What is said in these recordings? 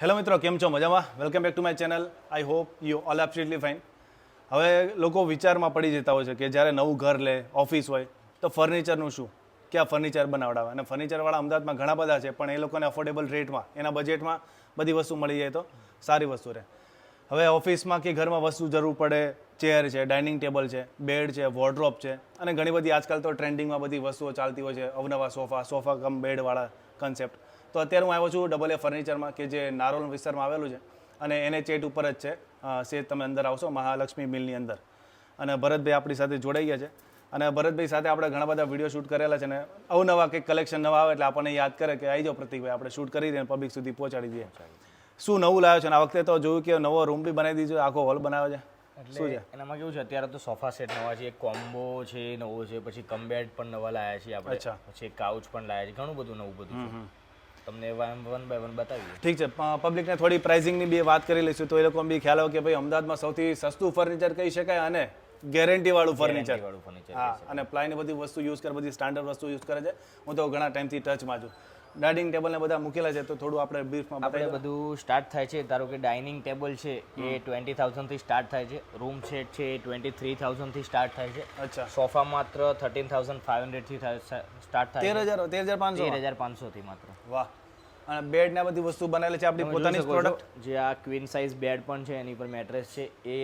Hello મિત્રો, કેમ છો? મજામાં? Welcome back to my channel I hope you all absolutely fine હવે લોકો વિચારમાં પડી જતા હોય છે કે જ્યારે નવું ઘર લે ઓફિસ હોય, તો ફર્નિચરનું શું? ક્યાં ફર્નિચર બનાવડાવે? અને ફર્નિચરવાળા અમદાવાદમાં ઘણા બધા છે, પણ એ લોકોને અફોર્ડેબલ રેટમાં એના બજેટમાં બધી વસ્તુ મળી જાય તો સારી વસ્તુ રહે. હવે ઓફિસમાં કે ઘરમાં વસ્તુ જરૂર પડે ચેર છે ડાઇનિંગ ટેબલ છે બેડ છે વોર્ડ્રોપ છે, અને ઘણી બધી આજકાલ તો ટ્રેન્ડિંગમાં બધી વસ્તુઓ ચાલતી હોય છે, અવનવા સોફા સોફા કમ બેડવાળા કન્સેપ્ટ તો અત્યારે હું આવ્યો છું ડબલ એ ફર્નિચરમાં કે જે નારોલ વિસ્તારમાં આવેલું છે. અને એને ચેટ ઉપર જ છે. સેજ તમે અંદર આવશો મહાલક્ષ્મી મિલની અંદર. અને ભરતભાઈ આપણી સાથે જોડાઈ ગયા છે. અને ભરતભાઈ સાથે આપણે ઘણા બધા વીડિયો શૂટ કરેલા છે ને અવનવા કંઈક કલેક્શન નવા આવે એટલે આપણને યાદ કરે કે આવી જાઓ પ્રતિકભાઈ આપણે શૂટ કરી દઈએ પબ્લિક સુધી પહોંચાડી દઈએ. શું નવું લાવ્યો છે? અને આ વખતે તો જોયું કે નવો રૂમ બી બનાવી દીધો આખો હોલ બનાવ્યો છે. શું છે? એટલે એનામાં કેવું છે? અત્યારે તો સોફા સેટ નવા છે એક કોમ્બો છે નવો છે પછી કમ્બેડ પણ નવા લાયા છે આપણે. પછી કાઉચ પણ લાયા છે ઘણું બધું નવું બધું છે. તમને વન બાય વન બતાવીએ. ઠીક છે. પબ્લિકને થોડી પ્રાઇસિંગની બી વાત કરી લઈશું તો એ લોકોને બી ખ્યાલ આવે કે ભાઈ અમદાવાદમાં સૌથી સસ્તું ફર્નિચર કહી શકાય અને ગેરંટી વાળું ફર્નિચર વાળું ફર્નિચર હા અને પ્લાયની બધી વસ્તુ યુઝ કરે બધી સ્ટાન્ડર્ડ વસ્તુ યુઝ કરે છે. હું તો ઘણા ટાઈમથી ટચમાં છું. ડાઇનિંગ ટેબલ ને બધા મૂકેલા છે તો થોડું આપણે બ્રીફમાં આપણે બધું સ્ટાર્ટ થાય છે ધારો કે ડાઇનિંગ ટેબલ છે એ ટ્વેન્ટી થાઉઝન્ડથી સ્ટાર્ટ થાય છે. રૂમ સેટ છે એ ટ્વેન્ટી થ્રી થાઉઝન્ડથી સ્ટાર્ટ થાય છે. અચ્છા. સોફા માત્ર થર્ટીન થાઉઝન્ડ ફાઇવ હંડ્રેડથી સ્ટાર્ટ થાય તેર હજાર તેર હજાર પાંચસો? તેર હજાર પાંચસોથી માત્ર. વાહ. અને બેડ ને બધી વસ્તુ બનાવેલી છે આપણી પોતાની પ્રોડક્ટ જે આ ક્વીન સાઇઝ બેડ પણ છે એની પર મેટ્રેસ છે. A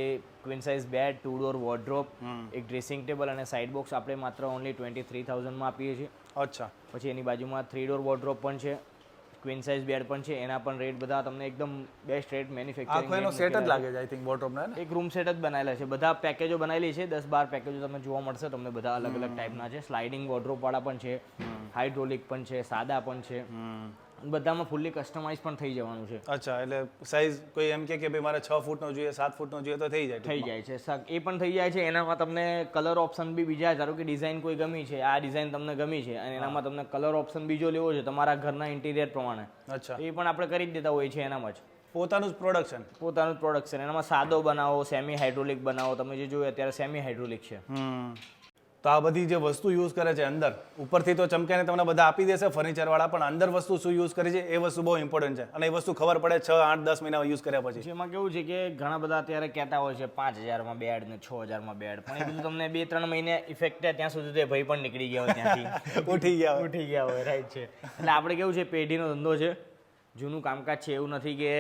queen size bed two door wardrobe એક ડ્રેસિંગ ટેબલ અને સાઇડ બોક્સ આપણે માત્ર ઓનલી ટ્વેન્ટી થ્રી થાઉઝન્ડમાં આપીએ છીએ. અચ્છા. પછી એની બાજુમાં થ્રી ડોર વોર્ડ્રોપ પણ છે ક્વીન સાઇઝ બેડ પણ છે એના પણ રેટ બધા તમને એકદમ બેસ્ટ રેટ આખો એનો સેટ જ લાગે છે. આઈ થિંક વોર્ડ્રોપ ના એક રૂમ સેટ જ બનાવેલા છે. બધા પેકેજો બનાવેલી છે દસ બાર પેકેજો તમને જોવા મળશે તમને બધા અલગ અલગ ટાઈપના છે. સ્લાઇડિંગ વોર્ડ્રોપ વાળા પણ છે હાઇડ્રોલિક પણ છે સાદા પણ છે. બધામાં ફૂલ્લી કસ્ટમાઇઝ પણ થઈ જવાનું છે. અચ્છા એટલે સાઈઝ કોઈ એમ કે ભાઈ મારે છ ફૂટનો જોઈએ સાત ફૂટનો જોઈએ તો થઈ જાય થઈ જાય છે એ પણ થઈ જાય છે. એનામાં તમને કલર ઓપ્શન બી બીજા ધારો કે ડિઝાઇન કોઈ ગમી છે આ ડિઝાઇન તમને ગમી છે અને એનામાં તમને કલર ઓપ્શન બીજો લેવો છે તમારા ઘરના ઇન્ટિરિયર પ્રમાણે. અચ્છા. એ પણ આપણે કરી જ દેતા હોઈએ છીએ એનામાં જ. પોતાનું જ પ્રોડક્શન પોતાનું જ પ્રોડક્શન એનામાં સાદો બનાવો સેમી હાઇડ્રોલિક બનાવો. તમે જે જોયું અત્યારે સેમી હાઇડ્રોલિક છે તો આ બધી જે વસ્તુ યુઝ કરે છે અંદર ઉપરથી તો ચમકાઈને તમને બધા આપી દેશે ફર્નિચર વાળા પણ અંદર વસ્તુ શું યુઝ કરી છે એ વસ્તુ બહુ ઇમ્પોર્ટન્ટ છે. અને એ વસ્તુ ખબર પડે છ આઠ દસ મહિના યુઝ કર્યા પછી. એમાં કેવું છે કે ઘણા બધા અત્યારે કહેતા હોય છે પાંચ હજારમાં બેડ ને છ હજારમાં બેડ પણ એ બધું તમને બે ત્રણ મહિને ઇફેક્ટ ત્યાં સુધી તો ભાઈ પણ નીકળી ગયા હોય ત્યાંથી. ઉઠી ગયા ઉઠી ગયા હોય રાઈટ છે. એટલે આપણે કેવું છે પેઢીનો ધંધો છે. જૂનું કામકાજ છે એવું નથી કે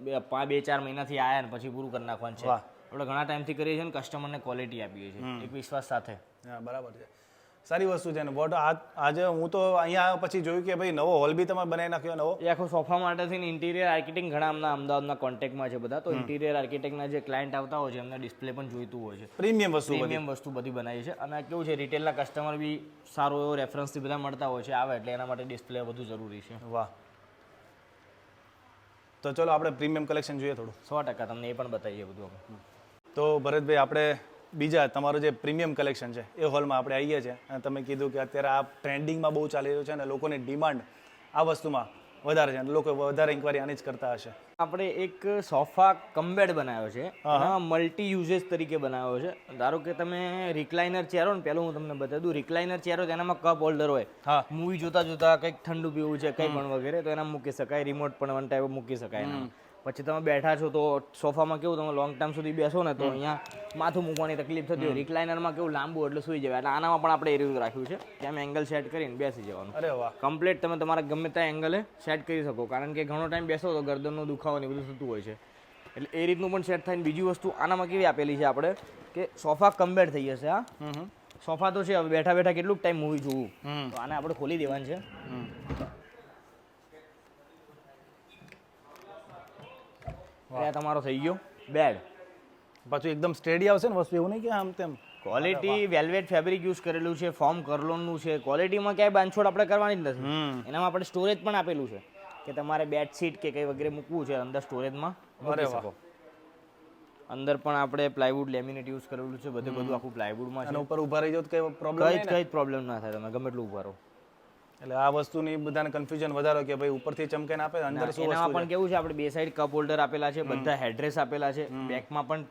બે- બે ચાર મહિનાથી આયા ને પછી પૂરું કરી નાખવાનું છે. આપણે ઘણા ટાઈમથી કરીએ છીએ ને કસ્ટમરને ક્વોલિટી આપીએ છીએ. એક વિશ્વાસ સાથે. હા બરાબર છે. સારી વસ્તુ છે ને. વોટ આજે હું તો અહીંયા પછી જોયું કે ભાઈ નવો હોલ બી તમે બનાવી નાખ્યો નવો? એ આખો સોફા માટેથી ઇન્ટિરિયર આર્કિટેક્ટ ઘણા અમના અમદાવાદના કોન્ટેક્ટમાં છે બધા. તો ઇન્ટિરિયર આર્કિટેક્ટના જે ક્લાયન્ટ આવતા હોય છે એમને ડિસ્પ્લે પણ જોઈતું હોય છે. પ્રીમિયમ વસ્તુ પ્રીમિયમ વસ્તુ બધી બનાવી છે. અને કેવું છે રિટેલના કસ્ટમર બી સારો એવો રેફરન્સથી બધા મળતા હોય છે આવે એટલે એના માટે ડિસ્પ્લે વધુ જરૂરી છે. વાહ. તો ચલો આપણે પ્રીમિયમ કલેક્શન જોઈએ થોડું. સો ટકા તમને એ પણ બતાવીએ બધું અમે. તો ભરતભાઈ આપણે બીજા તમારું જે પ્રીમિયમ કલેક્શન છે એ હોલમાં આપણે આવીએ છીએ. અને તમે કીધું કે અત્યારે આ ટ્રેન્ડિંગમાં બહુ ચાલી રહ્યું છે અને લોકોની ડિમાન્ડ આ વસ્તુમાં વધારે છે. લોકો વધારે ઇન્ક્વાયરી આની જ કરતા હશે. આપણે એક સોફા કમ્બેડ બનાવ્યો છે. મલ્ટી યુઝેસ તરીકે બનાવ્યો છે. ધારો કે તમે રિક્લાઇનર ચેર ને પેલું હું તમને બતાવી દઉં. રિક્લાઇનર ચેર એનામાં કપ હોલ્ડર હોય. હા. મૂવી જોતા જોતા કંઈક ઠંડુ પીવું છે કંઈ પણ વગેરે તો એના મૂકી શકાય. રિમોટ પણ વન ટાઈપ મૂકી શકાય એનામાં. પછી તમે બેઠા છો તો સોફામાં કેવું તમે લોંગ ટાઈમ સુધી બેસો ને તો અહીંયા માથું મૂકવાની તકલીફ થતી હોય. રિક્લાઇનરમાં કેવું લાંબુ એટલે સુઈ જવાય. એટલે આનામાં પણ આપણે એ રીતનું રાખ્યું છે. કે આમ એંગલ સેટ કરીને બેસી જવાનું. અરે વાહ. કમ્પ્લીટ તમે તમારા ગમે ત્યાં એંગલે સેટ કરી શકો. કારણ કે ઘણો ટાઈમ બેસો તો ગરદનનો દુખાવો ને બધું થતું હોય છે. એટલે એ રીતનું પણ સેટ થાય બીજી વસ્તુ આનામાં કેવી આપેલી છે આપણે કે સોફા કમ્બેડ થઈ જશે હમ સોફા તો છે હવે બેઠા બેઠા કેટલું ટાઈમ મૂવી જોવું. તો આને આપણે ખોલી દેવાનું છે હમ એટલે આ તમારો થઈ ગયો. બેડ પાછું એકદમ સ્ટેડી આવશે ને વસ્તુ એવું નહીં કે આમ તેમ. ક્વોલિટી વેલ્વેટ ફેબ્રિક યુઝ કરેલું છે ફોર્મ કરલોનનું છે. ક્વોલિટીમાં ક્યાંય બાંધછોડ આપણે કરવાની જ નથી. એનામાં આપણે સ્ટોરેજ પણ આપેલું છે. કે તમારે બેડશીટ કે કંઈ વગેરે મૂકવું છે અંદર સ્ટોરેજમાં મૂકી વાહ. શકો. અંદર પણ આપણે પ્લાયવુડ લેમિનેટ યુઝ કરેલું છે બધે બધું આખું પ્લાયવુડમાં છે. ઉપર ઊભા રહી જાવ તો કઈ પ્રોબ્લેમ કઈ કઈ જ પ્રોબ્લેમ ના થાય તમે ગમે એટલું ઊભા રહો. એટલે આ વસ્તુની બધાને કન્ફ્યુઝન વધારો કે ભાઈ ઉપરથી ચમકાઈને આપે અંદર શું એનામાં પણ કેવું છે આપણે બે સાઈડ કપ હોલ્ડર આપેલા છે બધા હેડ્રેસ આપેલા છે બેકમાં પણ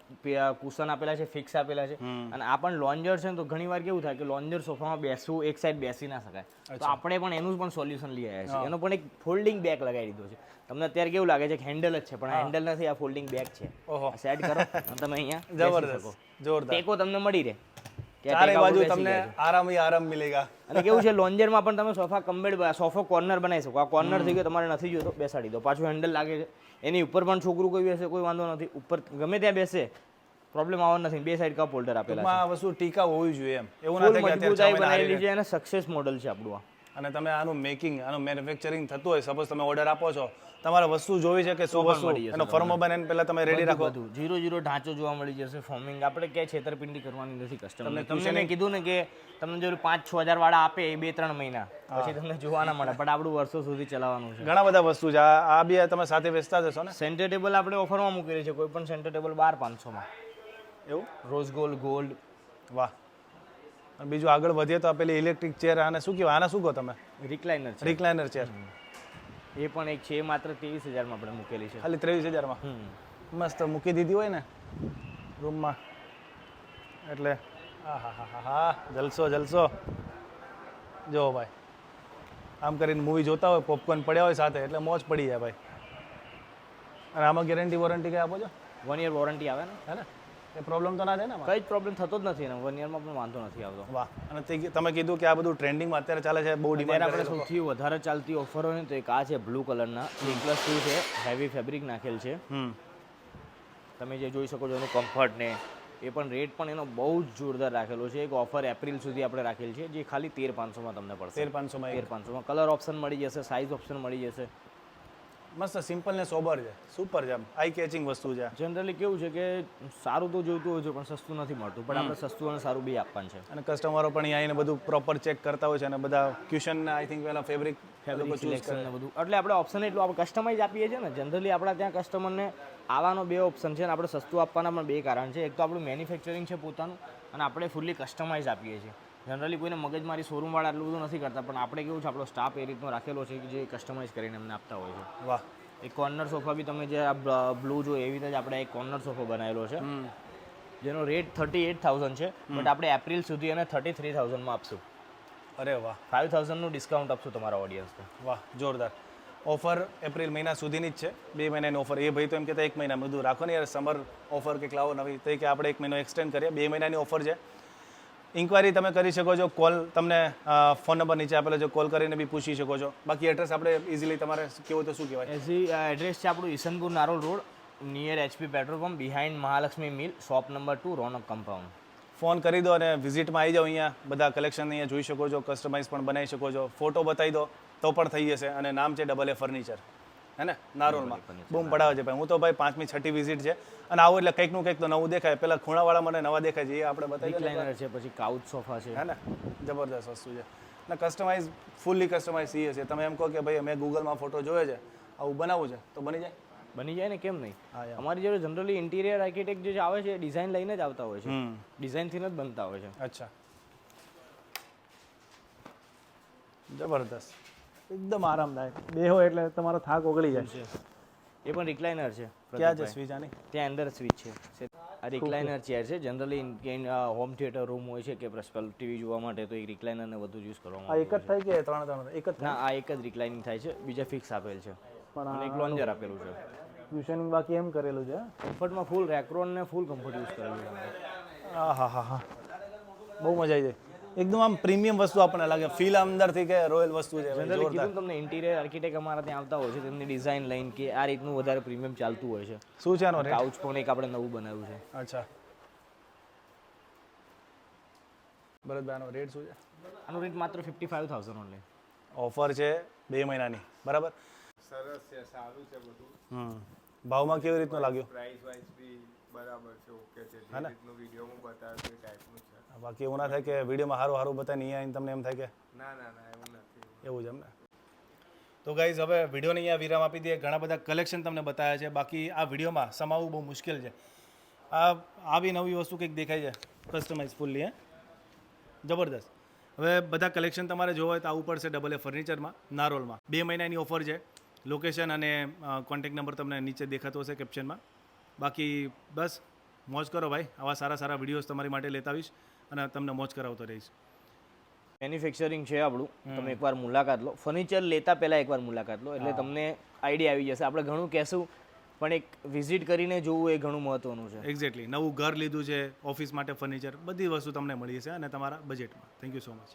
કુશન આપેલા છે ફિક્સ આપેલા છે. અને આ પણ લોન્જર છે તો ઘણી વાર કેવું થાય કે લોન્જર સોફામાં બેસવું એક સાઈડ બેસી ના શકાય. તો આપણે પણ એનું પણ સોલ્યુશન લઈ આવ્યા છીએ. એનો પણ એક ફોલ્ડિંગ બેક લગાવી દીધો છે. તમને અત્યારે કેવું લાગે છે કે હેન્ડલ જ છે પણ હેન્ડલ નથી આ ફોલ્ડિંગ બેગ છે. સેટ કરો. તમે અહીંયા જબરદસ્ત. જોરદાર. ટેકો તમને મળી રહે. ચારે બાજુ તમને આરામ આરામ મિલેગા. અને કેવું છે લોન્જરમાં પણ તમે સોફા કમ્બેડ સોફો કોર્નર બનાવી શકો. આ કોર્નર થઈ ગયો તમારે નથી જોતો બેસાડી દો. પાછું હેન્ડલ લાગે છે. એની ઉપર પણ છોકરું કોઈ બેસે કોઈ વાંધો નથી. ઉપર ગમે ત્યાં બેસે પ્રોબ્લેમ આવવાનો નથી. બે સાઈડ કપ હોલ્ડર આપેલા છે. આ વસ્તુ ટીકા હોવી જોઈએ એમ. એવું નથી ના થાય કે અત્યારે બનાવેલી છે અને સક્સેસ મોડલ છે આપણું આ. અને તમે આનું મેકિંગ આનું મેન્યુફેક્ચરિંગ થતું હોય સપોઝ તમે ઓર્ડર આપો છો તમારે વસ્તુ જોવી છે કે શું વસ્તુ? એનો ફર્મો બનાવીને પહેલા તમે રેડી રાખો. જીરો જીરો ઢાંચો જોવા મળી જશે ફોર્મિંગ આપણે ક્યાંય છેતરપિંડી કરવાની નથી કસ્ટમર તમને કીધું ને કે તમને જો પાંચ છ હજાર વાળા આપે એ બે ત્રણ મહિના પછી તમને જોવા ના મળે. પણ આપણું વર્ષો સુધી ચલાવવાનું છે. ઘણા બધા વસ્તુ છે. આ આ બી તમે સાથે વેચતા જશો ને? સેન્ટર ટેબલ આપણે ઓફરમાં મૂકેલી છે. કોઈ પણ સેન્ટર ટેબલ બાર પાંચસોમાં એવું? રોઝ ગોલ્ડ ગોલ્ડ વાહ. અને બીજું આગળ વધીએ તો આ પેલી ઇલેક્ટ્રિક ચેર આને શું કહેવાય? આને શું કહો તમે? રિક્લાઇનર છે રિક્લાઇનર ચેર એ પણ એક છે માત્ર ત્રેવીસ હજારમાં આપણે મૂકેલી છે. ખાલી ત્રેવીસ હજારમાં. મસ્ત મૂકી દીધી હોય ને રૂમમાં. એટલે હા હા હા હા જલસો જલસો. જો ભાઈ આમ કરીને મૂવી જોતા હોય પોપકોર્ન પડ્યા હોય સાથે એટલે મોજ પડી જાય ભાઈ. અને આમાં ગેરંટી વોરંટી કઈ આપો છો? વન યર વોરંટી આવે ને? હે ને? એ પ્રોબ્લેમ તો ના થાય ને? કઈ જ પ્રોબ્લેમ થતો જ નથી વન યરમાં પણ વાંધો નથી આવતો. વાહ અને તે તમે કીધું કે આ બધું ટ્રેન્ડિંગમાં અત્યારે ચાલે છે બહુ ડિમાન્ડ આપણે સૌથી વધારે ચાલતી ઓફર હોય ને તો એક આ છે બ્લુ કલરના થ્રી પ્લસ ટુ છે હેવી ફેબ્રિક નાખેલ છે. તમે જે જોઈ શકો છો એનું કમ્ફર્ટ ને એ પણ રેટ પણ એનો બહુ જ જોરદાર રાખેલો છે. એક ઓફર એપ્રિલ સુધી આપણે રાખેલ છે જે ખાલી તેર પાંચસોમાં તમને પડશે. તેર પાંચસોમાં તેર પાંચસોમાં. કલર ઓપ્શન મળી જશે સાઇઝ ઓપ્શન મળી જશે. મસ્ત સિમ્પલ ને સોબર છે. સુપર છે આઈ કેચિંગ વસ્તુ છે જનરલી કેવું છે કે સારું તો જોઈતું હોય છે પણ સસ્તું નથી મળતું. પણ આપણે સસ્તું અને સારું બી આપવાનું છે. અને કસ્ટમરો પણ અહીંયા બધું પ્રોપર ચેક કરતા હોય છે અને બધા ક્યુશન આઈ થિંક પેલા ફેબ્રિક ફેબ્રિક સિલેક્શન ને બધું. એટલે આપણે ઓપ્શન એટલું આપણે કસ્ટમાઇઝ આપીએ છીએ ને. જનરલી આપણા ત્યાં કસ્ટમરને આવવાનો બે ઓપ્શન છે અને આપણે સસ્તું આપવાના પણ બે કારણ છે. એક તો આપણું મેન્યુફેક્ચરિંગ છે પોતાનું અને આપણે ફૂલ્લી કસ્ટમાઇઝ આપીએ છીએ. જનરલી કોઈને મગજમારી શોરૂમવાળા એટલું બધું નથી કરતા પણ આપણે કેવું છે આપણો સ્ટાફ એ રીતનો રાખેલો છે કે જે કસ્ટમાઇઝ કરીને અમને આપતા હોય છે. વાહ. એક કોર્નર સોફા બી તમે જે આ બ્લુ જો એવી રીતે જ આપણે એક કોર્નર સોફો બનાવેલો છે જેનો રેટ થર્ટી એટ થાઉઝન્ડ છે બટ આપણે એપ્રિલ સુધી એને થર્ટી થ્રી થાઉઝન્ડમાં આપશું. અરે વાહ. ફાઇવ થાઉઝન્ડનું ડિસ્કાઉન્ટ આપશું તમારા ઓડિયન્સને વાહ જોરદાર. ઓફર એપ્રિલ મહિના સુધીની જ છે. બે મહિનાની ઓફર એ ભાઈ તો એમ કહેતા એક મહિના બધું રાખો ને યાર સમર ઓફર કે લાવો નવી. તો કે આપણે એક મહિનો એક્સટેન્ડ કરીએ. બે મહિનાની ઓફર છે. ઇન્ક્વાયરી તમે કરી શકો છો કોલ તમને ફોન નંબર નીચે આપેલો છે કોલ કરીને બી પૂછી શકો છો. બાકી એડ્રેસ આપણે ઇઝીલી તમારે કેવું તો શું કહેવાય? એઝી એડ્રેસ છે આપણું Isanpur Narol road near HP petrol pump behind Mahalakshmi mill shop number two Ronak compound phone કરી દો અને વિઝિટમાં આવી જાઓ અહીંયા. બધા કલેક્શન અહીંયા જોઈ શકો છો કસ્ટમાઇઝ પણ બનાવી શકો છો. ફોટો બતાવી દો તો પણ થઈ જશે. અને નામ છે ડબલ એ ફર્નિચર હે ને? નારોલમાં. બૂમ પડાવે છે ભાઈ. હું તો ભાઈ પાંચમી છઠ્ઠી વિઝિટ છે. અને આવું એટલે કંઈકનું કંઈક તો નવું દેખાય. પેલા ખૂણાવાળા મને નવા દેખાય છે એ આપણે બતાવી છે પછી કાઉચ સોફા છે. હે ને? જબરદસ્ત વસ્તુ છે. અને કસ્ટમાઇઝ ફૂલ્લી કસ્ટમાઇઝ સીએ છે. તમે એમ કહો કે ભાઈ અમે ગૂગલમાં ફોટો જોયો છે. આવું બનાવવું છે? તો બની જાય? બની જાય ને? કેમ નહીં? અમારી જોડે જનરલી ઇન્ટિરિયર આર્કિટેક્ટ જે આવે છે ડિઝાઇન લઈને જ આવતા હોય છે. ડિઝાઇનથી જ બનતા હોય છે. અચ્છા. જબરદસ્ત. એકદમ આરામદાયક. બેહો એટલે તમારો થાક ઓગળી જાય. છે? એ પણ રિક્લાઇનર છે ક્યાં છે સ્વિચ આની? ત્યાં અંદર સ્વિચ છે. આ રિક્લાઇનર ચેર છે. જનરલી હોમ થિયેટર રૂમ હોય છે કે પ્લસ ટીવી જોવા માટે તો એક રિક્લાઇનરને વધુ યુઝ કરવામાં આ આવે એક જ થાય કે ત્રણ ત્રણ એક જ ના આ એક જ રિક્લાઇનિંગ થાય છે. બીજા ફિક્સ આપેલ છે. પણ એક લોન્જર આપેલું છે. ટ્યુશન બાકી એમ કરેલું છે? કમ્ફર્ટમાં ફૂલ રેક્રોન ને ફૂલ કમ્ફર્ટ યુઝ કરેલું છે. હા હા હા બહુ મજા આવી જાય. એકદમ આમ પ્રીમિયમ વસ્તુ આપણને લાગે. ફીલ અંદરથી કે રોયલ વસ્તુ છે. જનરલી કીધું તમને ઇન્ટિરિયર આર્કિટેક્ટ અમારા ત્યાં આવતા હોય છે તેમની ડિઝાઇન લઈને કે આ રીતનું વધારે પ્રીમિયમ ચાલતું હોય છે. શું છે આનો કાઉચ પણ એક આપણે નવું બનાવ્યું છે. અચ્છા. ભરતભાઈ આનો રેટ શું છે? આનું રેટ માત્ર fifty five thousand only offer છે બે મહિનાની. બરાબર? સરસ છે સારું છે બધું. હમ. ભાવમાં કેવી રીતનું લાગ્યું? પ્રાઇસ વાઇઝ બી બરાબર છે ઓકે છે. જે રીતનો વિડીયોમાં હું બતાવ્યો એ ટાઈપનું છે. બાકી એવું ના થાય કે વિડીયોમાં સારું સારું બતાવીને અહીંયા આવીને તમને એમ થાય કે ના ના ના એવું નથી. એવું જ એમ ને? તો ગાઈઝ હવે વિડીયોને અહીંયા વિરામ આપી દઈએ. ઘણા બધા કલેક્શન તમને બતાવ્યા છે. બાકી આ વિડીયોમાં સમાવવું બહુ મુશ્કેલ છે. આ આવી નવી વસ્તુ કંઈક દેખાય છે. કસ્ટમાઇઝ ફૂલ્લી હે? જબરદસ્ત. હવે બધા કલેક્શન તમારે જોવા હોય તો આવવું પડશે ડબલ એ ફર્નિચરમાં નારોલમાં બે મહિનાની ઓફર છે. લોકેશન અને કોન્ટેક્ટ નંબર તમને નીચે દેખાતો હશે કેપ્શનમાં બાકી બસ મોજ કરો ભાઈ. આવા સારા સારા વિડીયોઝ તમારી માટે લેતા આવીશ અને તમને મોજ કરાવતો રહીશ. મેન્યુફેક્ચરિંગ છે આપણું. તમે એકવાર મુલાકાત લો. ફર્નિચર લેતા પહેલાં એકવાર મુલાકાત લો. એટલે તમને આઈડિયા આવી જશે. આપણે ઘણું કહેશું પણ એક વિઝિટ કરીને જોવું એ ઘણું મહત્વનું છે. એક્ઝેક્ટલી નવું ઘર લીધું છે ઓફિસ માટે ફર્નિચર બધી વસ્તુ તમને મળી જશે અને તમારા બજેટમાં થેન્ક યુ સો મચ